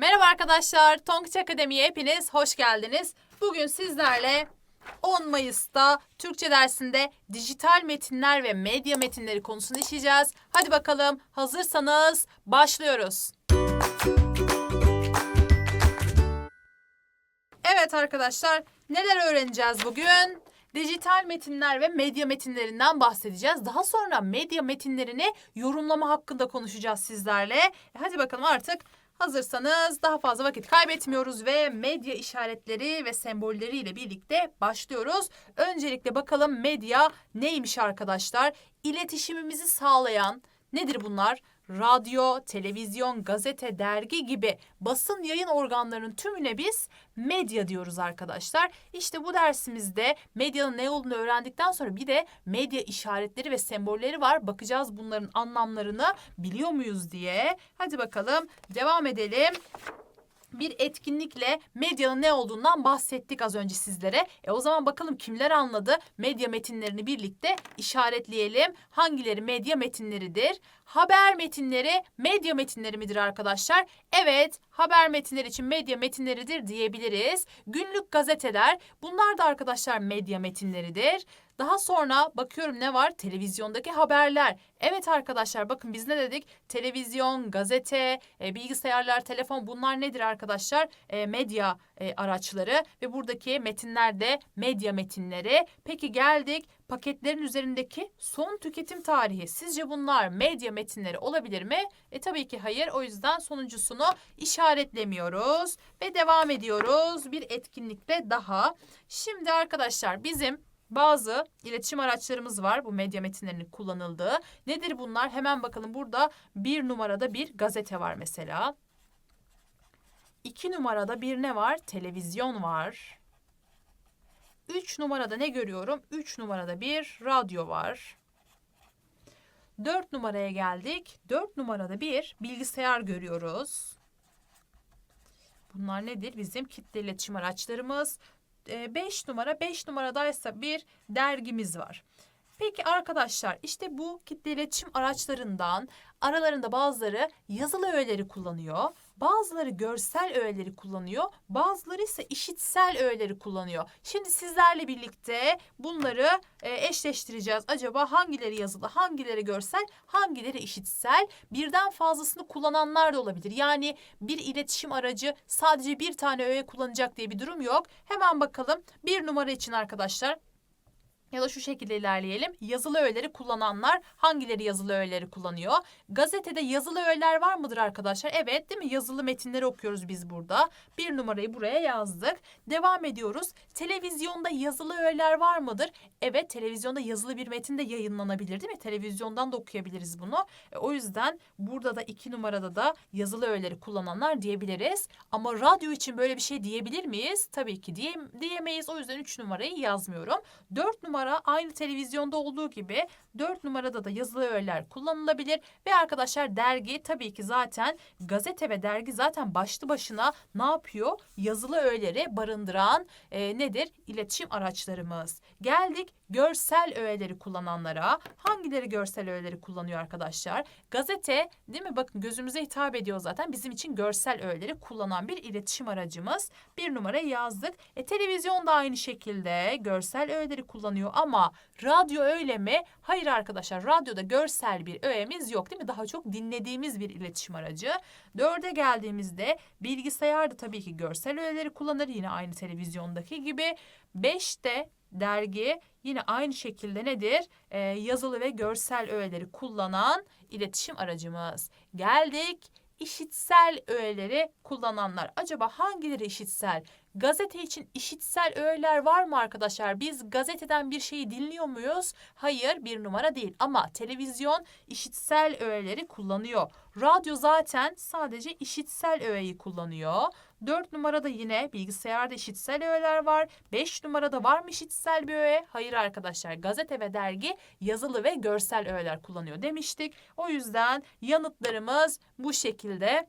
Merhaba arkadaşlar, Tonguç Akademi'ye hepiniz hoş geldiniz. Bugün sizlerle 10 Mayıs'ta Türkçe dersinde dijital metinler ve medya metinleri konusunu işleyeceğiz. Hadi bakalım hazırsanız başlıyoruz. Evet arkadaşlar, neler öğreneceğiz bugün? Dijital metinler ve medya metinlerinden bahsedeceğiz. Daha sonra medya metinlerini yorumlama hakkında konuşacağız sizlerle. E hadi bakalım artık hazırsanız daha fazla vakit kaybetmiyoruz ve medya işaretleri ve sembolleriyle birlikte başlıyoruz. Öncelikle bakalım medya neymiş arkadaşlar? İletişimimizi sağlayan nedir bunlar? Radyo, televizyon, gazete, dergi gibi basın yayın organlarının tümüne biz medya diyoruz arkadaşlar. İşte bu dersimizde medyanın ne olduğunu öğrendikten sonra bir de medya işaretleri ve sembolleri var. Bakacağız bunların anlamlarını biliyor muyuz diye. Hadi bakalım devam edelim bir etkinlikle medyanın ne olduğundan bahsettik az önce sizlere. E o zaman bakalım kimler anladı? Medya metinlerini birlikte işaretleyelim. Hangileri medya metinleridir? Haber metinleri medya metinleri midir arkadaşlar? Evet, haber metinleri için medya metinleridir diyebiliriz. Günlük gazeteler bunlar da arkadaşlar medya metinleridir. Daha sonra bakıyorum ne var? Televizyondaki haberler. Evet arkadaşlar bakın biz ne dedik? Televizyon, gazete, e, bilgisayarlar, telefon bunlar nedir arkadaşlar? E, medya e, araçları ve buradaki metinler de medya metinleri. Peki geldik paketlerin üzerindeki son tüketim tarihi. Sizce bunlar medya metinleri olabilir mi? E tabii ki hayır. O yüzden sonuncusunu işaretlemiyoruz ve devam ediyoruz bir etkinlikle daha. Şimdi arkadaşlar bizim bazı iletişim araçlarımız var bu medya metinlerinin kullanıldığı. Nedir bunlar? Hemen bakalım burada bir numarada bir gazete var mesela. İki numarada bir ne var? Televizyon var. Üç numarada ne görüyorum? Üç numarada bir radyo var. Dört numaraya geldik. Dört numarada bir bilgisayar görüyoruz. Bunlar nedir? Bizim kitle iletişim araçlarımız. 5 numara 5 numaradaysa bir dergimiz var. Peki arkadaşlar işte bu kitle iletişim araçlarından aralarında bazıları yazılı öğeleri kullanıyor. Bazıları görsel öğeleri kullanıyor. Bazıları ise işitsel öğeleri kullanıyor. Şimdi sizlerle birlikte bunları e, eşleştireceğiz. Acaba hangileri yazılı, hangileri görsel, hangileri işitsel? Birden fazlasını kullananlar da olabilir. Yani bir iletişim aracı sadece bir tane öğe kullanacak diye bir durum yok. Hemen bakalım bir numara için arkadaşlar. Ya da şu şekilde ilerleyelim. Yazılı öğeleri kullananlar hangileri yazılı öğeleri kullanıyor? Gazetede yazılı öğeler var mıdır arkadaşlar? Evet değil mi? Yazılı metinleri okuyoruz biz burada. Bir numarayı buraya yazdık. Devam ediyoruz. Televizyonda yazılı öğeler var mıdır? Evet televizyonda yazılı bir metin de yayınlanabilir değil mi? Televizyondan da okuyabiliriz bunu. E, o yüzden burada da iki numarada da yazılı öğeleri kullananlar diyebiliriz. Ama radyo için böyle bir şey diyebilir miyiz? Tabii ki diye, diyemeyiz. O yüzden üç numarayı yazmıyorum. Dört numara numara aynı televizyonda olduğu gibi 4 numarada da yazılı öğeler kullanılabilir. Ve arkadaşlar dergi tabii ki zaten gazete ve dergi zaten başlı başına ne yapıyor? Yazılı öğeleri barındıran e, nedir? İletişim araçlarımız. Geldik görsel öğeleri kullananlara. Hangileri görsel öğeleri kullanıyor arkadaşlar? Gazete değil mi? Bakın gözümüze hitap ediyor zaten. Bizim için görsel öğeleri kullanan bir iletişim aracımız. Bir numarayı yazdık. E, televizyon da aynı şekilde görsel öğeleri kullanıyor ama radyo öyle mi? Hayır arkadaşlar radyoda görsel bir öğemiz yok değil mi? Daha çok dinlediğimiz bir iletişim aracı. Dörde geldiğimizde bilgisayar da tabii ki görsel öğeleri kullanır yine aynı televizyondaki gibi. Beşte dergi yine aynı şekilde nedir? Ee, yazılı ve görsel öğeleri kullanan iletişim aracımız. Geldik işitsel öğeleri kullananlar. Acaba hangileri işitsel? Gazete için işitsel öğeler var mı arkadaşlar? Biz gazeteden bir şeyi dinliyor muyuz? Hayır bir numara değil ama televizyon işitsel öğeleri kullanıyor. Radyo zaten sadece işitsel öğeyi kullanıyor. 4 numarada yine bilgisayarda işitsel öğeler var. 5 numarada var mı işitsel bir öğe? Hayır arkadaşlar gazete ve dergi yazılı ve görsel öğeler kullanıyor demiştik. O yüzden yanıtlarımız bu şekilde.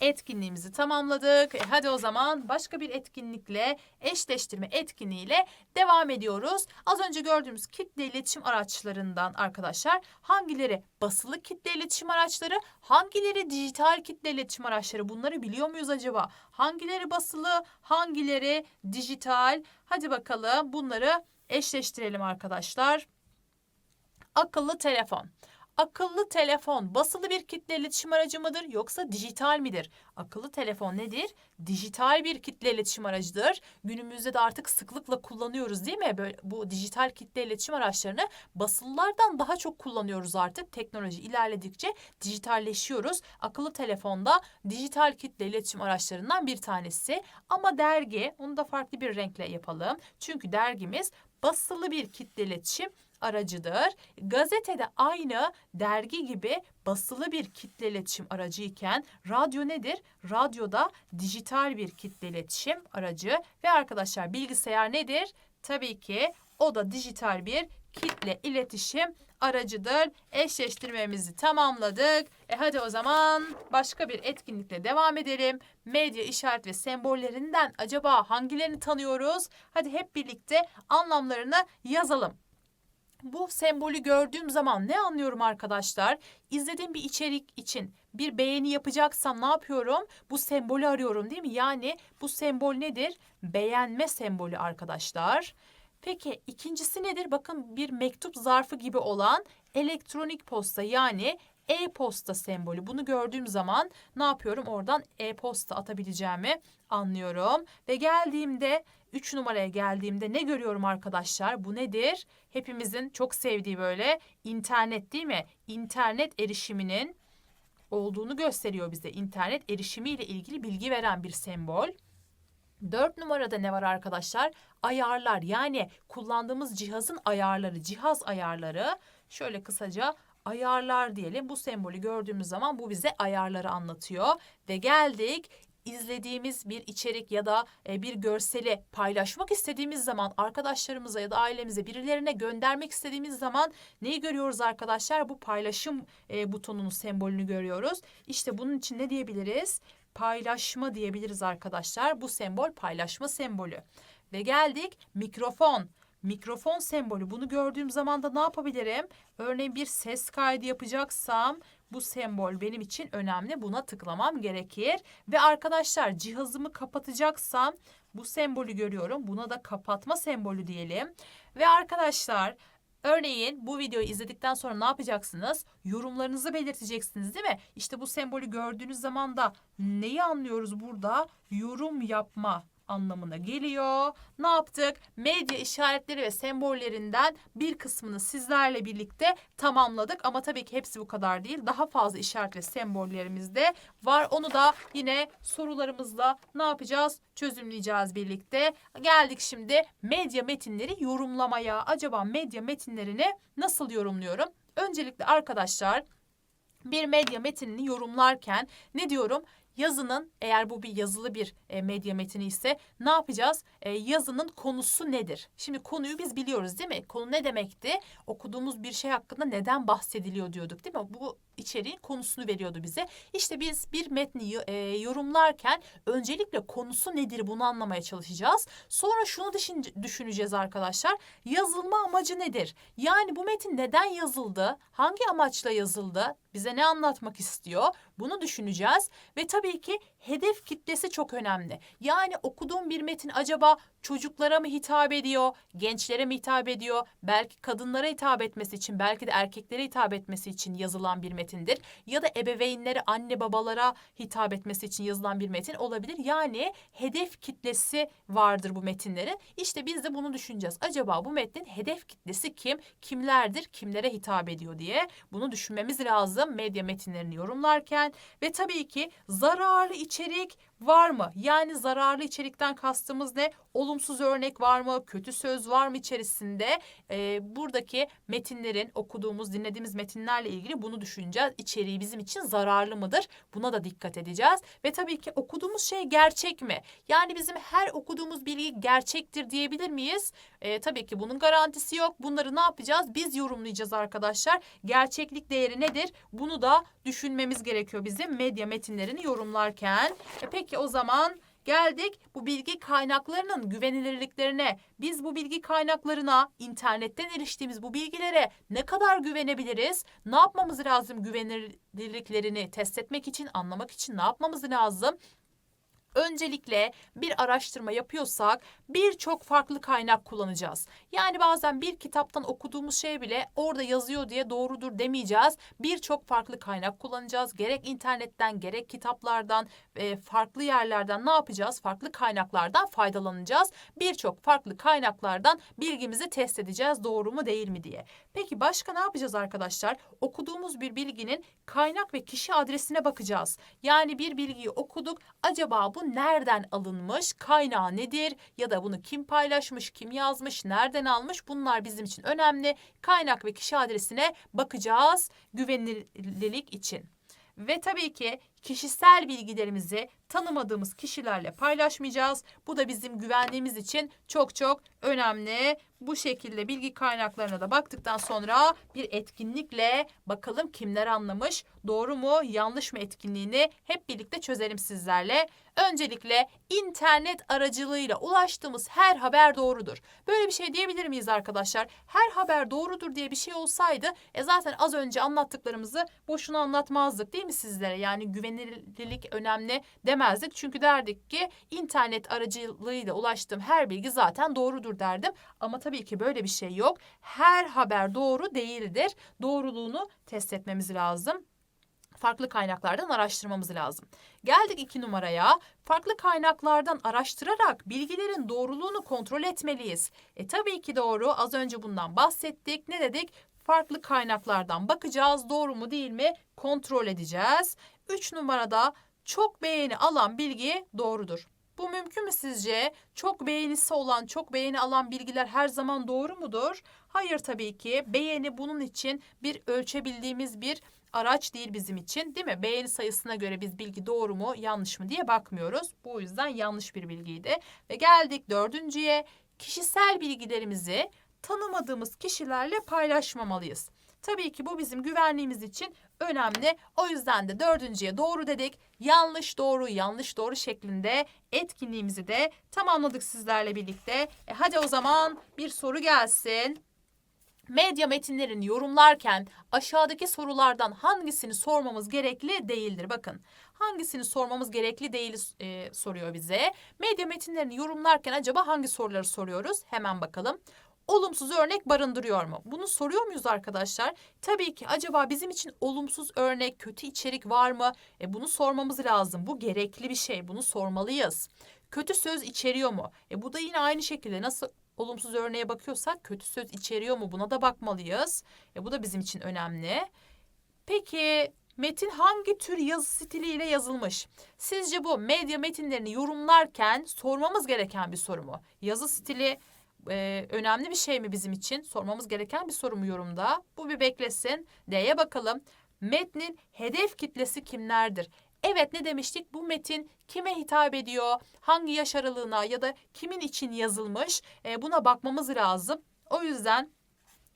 Etkinliğimizi tamamladık. E, hadi o zaman başka bir etkinlikle, eşleştirme etkinliğiyle devam ediyoruz. Az önce gördüğümüz kitle iletişim araçlarından arkadaşlar hangileri basılı kitle iletişim araçları, hangileri dijital kitle iletişim araçları bunları biliyor muyuz acaba? Hangileri basılı, hangileri dijital? Hadi bakalım bunları eşleştirelim arkadaşlar. Akıllı telefon. Akıllı telefon basılı bir kitle iletişim aracı mıdır yoksa dijital midir? Akıllı telefon nedir? Dijital bir kitle iletişim aracıdır. Günümüzde de artık sıklıkla kullanıyoruz değil mi? Böyle bu dijital kitle iletişim araçlarını basılılardan daha çok kullanıyoruz artık. Teknoloji ilerledikçe dijitalleşiyoruz. Akıllı telefonda dijital kitle iletişim araçlarından bir tanesi. Ama dergi onu da farklı bir renkle yapalım. Çünkü dergimiz basılı bir kitle iletişim aracıdır. Gazetede aynı dergi gibi basılı bir kitle iletişim aracı iken radyo nedir? Radyoda dijital bir kitle iletişim aracı ve arkadaşlar bilgisayar nedir? Tabii ki o da dijital bir kitle iletişim aracıdır. Eşleştirmemizi tamamladık. E hadi o zaman başka bir etkinlikle devam edelim. Medya işaret ve sembollerinden acaba hangilerini tanıyoruz? Hadi hep birlikte anlamlarını yazalım. Bu sembolü gördüğüm zaman ne anlıyorum arkadaşlar? İzlediğim bir içerik için bir beğeni yapacaksam ne yapıyorum? Bu sembolü arıyorum değil mi? Yani bu sembol nedir? Beğenme sembolü arkadaşlar. Peki ikincisi nedir? Bakın bir mektup zarfı gibi olan elektronik posta yani e-posta sembolü. Bunu gördüğüm zaman ne yapıyorum? Oradan e-posta atabileceğimi anlıyorum. Ve geldiğimde 3 numaraya geldiğimde ne görüyorum arkadaşlar? Bu nedir? Hepimizin çok sevdiği böyle internet değil mi? İnternet erişiminin olduğunu gösteriyor bize. İnternet erişimiyle ilgili bilgi veren bir sembol. 4 numarada ne var arkadaşlar? Ayarlar yani kullandığımız cihazın ayarları, cihaz ayarları. Şöyle kısaca ayarlar diyelim. Bu sembolü gördüğümüz zaman bu bize ayarları anlatıyor. Ve geldik izlediğimiz bir içerik ya da e, bir görseli paylaşmak istediğimiz zaman arkadaşlarımıza ya da ailemize birilerine göndermek istediğimiz zaman neyi görüyoruz arkadaşlar? Bu paylaşım e, butonunun sembolünü görüyoruz. İşte bunun için ne diyebiliriz? Paylaşma diyebiliriz arkadaşlar. Bu sembol paylaşma sembolü. Ve geldik mikrofon. Mikrofon sembolü bunu gördüğüm zaman da ne yapabilirim? Örneğin bir ses kaydı yapacaksam bu sembol benim için önemli. Buna tıklamam gerekir. Ve arkadaşlar cihazımı kapatacaksam bu sembolü görüyorum. Buna da kapatma sembolü diyelim. Ve arkadaşlar Örneğin bu videoyu izledikten sonra ne yapacaksınız? Yorumlarınızı belirteceksiniz değil mi? İşte bu sembolü gördüğünüz zaman da neyi anlıyoruz burada? Yorum yapma anlamına geliyor. Ne yaptık? Medya işaretleri ve sembollerinden bir kısmını sizlerle birlikte tamamladık. Ama tabii ki hepsi bu kadar değil. Daha fazla işaret ve sembollerimiz de var. Onu da yine sorularımızla ne yapacağız? Çözümleyeceğiz birlikte. Geldik şimdi medya metinleri yorumlamaya. Acaba medya metinlerini nasıl yorumluyorum? Öncelikle arkadaşlar bir medya metinini yorumlarken ne diyorum? Yazının eğer bu bir yazılı bir e, medya metni ise ne yapacağız? E, yazının konusu nedir? Şimdi konuyu biz biliyoruz değil mi? Konu ne demekti? Okuduğumuz bir şey hakkında neden bahsediliyor diyorduk değil mi? Bu içeriğin konusunu veriyordu bize. İşte biz bir metni e, yorumlarken öncelikle konusu nedir bunu anlamaya çalışacağız. Sonra şunu düşün, düşüneceğiz arkadaşlar. Yazılma amacı nedir? Yani bu metin neden yazıldı? Hangi amaçla yazıldı? Bize ne anlatmak istiyor? Bunu düşüneceğiz ve tabii ki hedef kitlesi çok önemli. Yani okuduğum bir metin acaba çocuklara mı hitap ediyor, gençlere mi hitap ediyor, belki kadınlara hitap etmesi için, belki de erkeklere hitap etmesi için yazılan bir metindir. Ya da ebeveynlere, anne babalara hitap etmesi için yazılan bir metin olabilir. Yani hedef kitlesi vardır bu metinlerin. İşte biz de bunu düşüneceğiz. Acaba bu metnin hedef kitlesi kim, kimlerdir, kimlere hitap ediyor diye bunu düşünmemiz lazım medya metinlerini yorumlarken ve tabii ki zararlı içerik var mı? Yani zararlı içerikten kastımız ne? Olumsuz örnek var mı? Kötü söz var mı içerisinde? Ee, buradaki metinlerin okuduğumuz, dinlediğimiz metinlerle ilgili bunu düşüneceğiz. İçeriği bizim için zararlı mıdır? Buna da dikkat edeceğiz. Ve tabii ki okuduğumuz şey gerçek mi? Yani bizim her okuduğumuz bilgi gerçektir diyebilir miyiz? Ee, tabii ki bunun garantisi yok. Bunları ne yapacağız? Biz yorumlayacağız arkadaşlar. Gerçeklik değeri nedir? Bunu da düşünmemiz gerekiyor bizim medya metinlerini yorumlarken. E peki o zaman geldik bu bilgi kaynaklarının güvenilirliklerine. Biz bu bilgi kaynaklarına, internetten eriştiğimiz bu bilgilere ne kadar güvenebiliriz? Ne yapmamız lazım güvenilirliklerini test etmek için, anlamak için ne yapmamız lazım? Öncelikle bir araştırma yapıyorsak birçok farklı kaynak kullanacağız. Yani bazen bir kitaptan okuduğumuz şey bile orada yazıyor diye doğrudur demeyeceğiz. Birçok farklı kaynak kullanacağız. Gerek internetten gerek kitaplardan e, farklı yerlerden ne yapacağız? Farklı kaynaklardan faydalanacağız. Birçok farklı kaynaklardan bilgimizi test edeceğiz doğru mu değil mi diye. Peki başka ne yapacağız arkadaşlar? Okuduğumuz bir bilginin kaynak ve kişi adresine bakacağız. Yani bir bilgiyi okuduk. Acaba bu nereden alınmış? Kaynağı nedir? Ya da bunu kim paylaşmış, kim yazmış, nereden almış? Bunlar bizim için önemli. Kaynak ve kişi adresine bakacağız güvenilirlik için. Ve tabii ki kişisel bilgilerimizi tanımadığımız kişilerle paylaşmayacağız. Bu da bizim güvenliğimiz için çok çok önemli. Bu şekilde bilgi kaynaklarına da baktıktan sonra bir etkinlikle bakalım kimler anlamış, doğru mu, yanlış mı etkinliğini hep birlikte çözelim sizlerle. Öncelikle internet aracılığıyla ulaştığımız her haber doğrudur. Böyle bir şey diyebilir miyiz arkadaşlar? Her haber doğrudur diye bir şey olsaydı e zaten az önce anlattıklarımızı boşuna anlatmazdık değil mi sizlere? Yani güvenilirlik önemli demezdik. Çünkü derdik ki internet aracılığıyla ulaştığım her bilgi zaten doğrudur derdim. Ama tabii ki böyle bir şey yok. Her haber doğru değildir. Doğruluğunu test etmemiz lazım farklı kaynaklardan araştırmamız lazım. Geldik iki numaraya. Farklı kaynaklardan araştırarak bilgilerin doğruluğunu kontrol etmeliyiz. E tabii ki doğru. Az önce bundan bahsettik. Ne dedik? Farklı kaynaklardan bakacağız. Doğru mu değil mi? Kontrol edeceğiz. Üç numarada çok beğeni alan bilgi doğrudur. Bu mümkün mü sizce? Çok beğenisi olan, çok beğeni alan bilgiler her zaman doğru mudur? Hayır tabii ki. Beğeni bunun için bir ölçebildiğimiz bir araç değil bizim için değil mi? Beğeni sayısına göre biz bilgi doğru mu yanlış mı diye bakmıyoruz. Bu yüzden yanlış bir bilgiydi. Ve geldik dördüncüye kişisel bilgilerimizi tanımadığımız kişilerle paylaşmamalıyız. Tabii ki bu bizim güvenliğimiz için önemli. O yüzden de dördüncüye doğru dedik. Yanlış doğru, yanlış doğru şeklinde etkinliğimizi de tamamladık sizlerle birlikte. E hadi o zaman bir soru gelsin. Medya metinlerini yorumlarken aşağıdaki sorulardan hangisini sormamız gerekli değildir? Bakın hangisini sormamız gerekli değil e, soruyor bize. Medya metinlerini yorumlarken acaba hangi soruları soruyoruz? Hemen bakalım olumsuz örnek barındırıyor mu? Bunu soruyor muyuz arkadaşlar? Tabii ki acaba bizim için olumsuz örnek, kötü içerik var mı? E bunu sormamız lazım. Bu gerekli bir şey. Bunu sormalıyız. Kötü söz içeriyor mu? E bu da yine aynı şekilde nasıl olumsuz örneğe bakıyorsak kötü söz içeriyor mu? Buna da bakmalıyız. E bu da bizim için önemli. Peki metin hangi tür yazı stiliyle yazılmış? Sizce bu medya metinlerini yorumlarken sormamız gereken bir soru mu? Yazı stili e, önemli bir şey mi bizim için? Sormamız gereken bir soru mu yorumda? Bu bir beklesin. D'ye bakalım. Metnin hedef kitlesi kimlerdir? Evet ne demiştik? Bu metin kime hitap ediyor? Hangi yaş aralığına ya da kimin için yazılmış? E, buna bakmamız lazım. O yüzden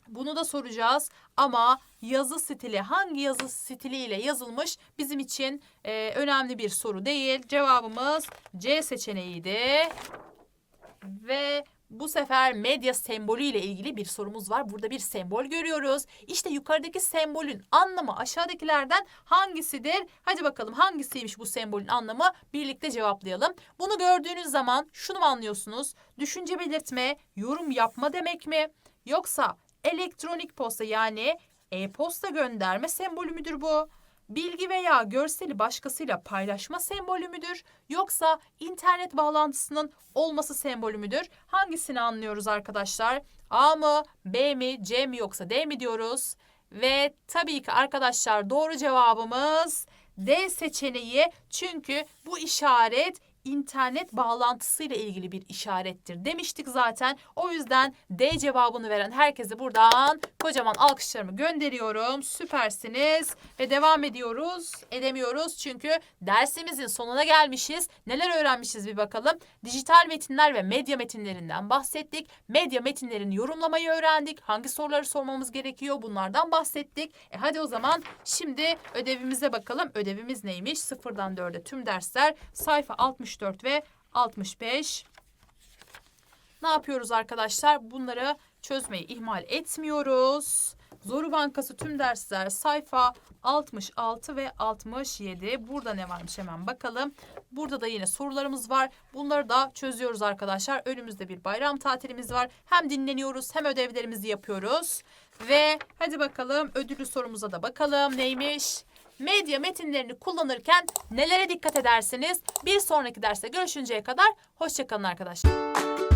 bunu da soracağız ama yazı stili hangi yazı stiliyle yazılmış bizim için e, önemli bir soru değil. Cevabımız C seçeneğiydi. Ve bu sefer medya sembolü ile ilgili bir sorumuz var. Burada bir sembol görüyoruz. İşte yukarıdaki sembolün anlamı aşağıdakilerden hangisidir? Hadi bakalım hangisiymiş bu sembolün anlamı? Birlikte cevaplayalım. Bunu gördüğünüz zaman şunu anlıyorsunuz? Düşünce belirtme, yorum yapma demek mi? Yoksa elektronik posta yani e-posta gönderme sembolü müdür bu? Bilgi veya görseli başkasıyla paylaşma sembolü müdür? Yoksa internet bağlantısının olması sembolü müdür? Hangisini anlıyoruz arkadaşlar? A mı, B mi, C mi yoksa D mi diyoruz? Ve tabii ki arkadaşlar doğru cevabımız D seçeneği çünkü bu işaret internet bağlantısıyla ilgili bir işarettir demiştik zaten. O yüzden D cevabını veren herkese buradan kocaman alkışlarımı gönderiyorum. Süpersiniz ve devam ediyoruz. Edemiyoruz çünkü dersimizin sonuna gelmişiz. Neler öğrenmişiz bir bakalım. Dijital metinler ve medya metinlerinden bahsettik. Medya metinlerini yorumlamayı öğrendik. Hangi soruları sormamız gerekiyor bunlardan bahsettik. E hadi o zaman şimdi ödevimize bakalım. Ödevimiz neymiş? Sıfırdan dörde tüm dersler sayfa 64 ve 65. Ne yapıyoruz arkadaşlar? Bunları çözmeyi ihmal etmiyoruz. Zoru Bankası tüm dersler sayfa 66 ve 67. Burada ne varmış hemen bakalım. Burada da yine sorularımız var. Bunları da çözüyoruz arkadaşlar. Önümüzde bir bayram tatilimiz var. Hem dinleniyoruz hem ödevlerimizi yapıyoruz. Ve hadi bakalım ödüllü sorumuza da bakalım. Neymiş? Medya metinlerini kullanırken nelere dikkat edersiniz? Bir sonraki derste görüşünceye kadar hoşçakalın arkadaşlar.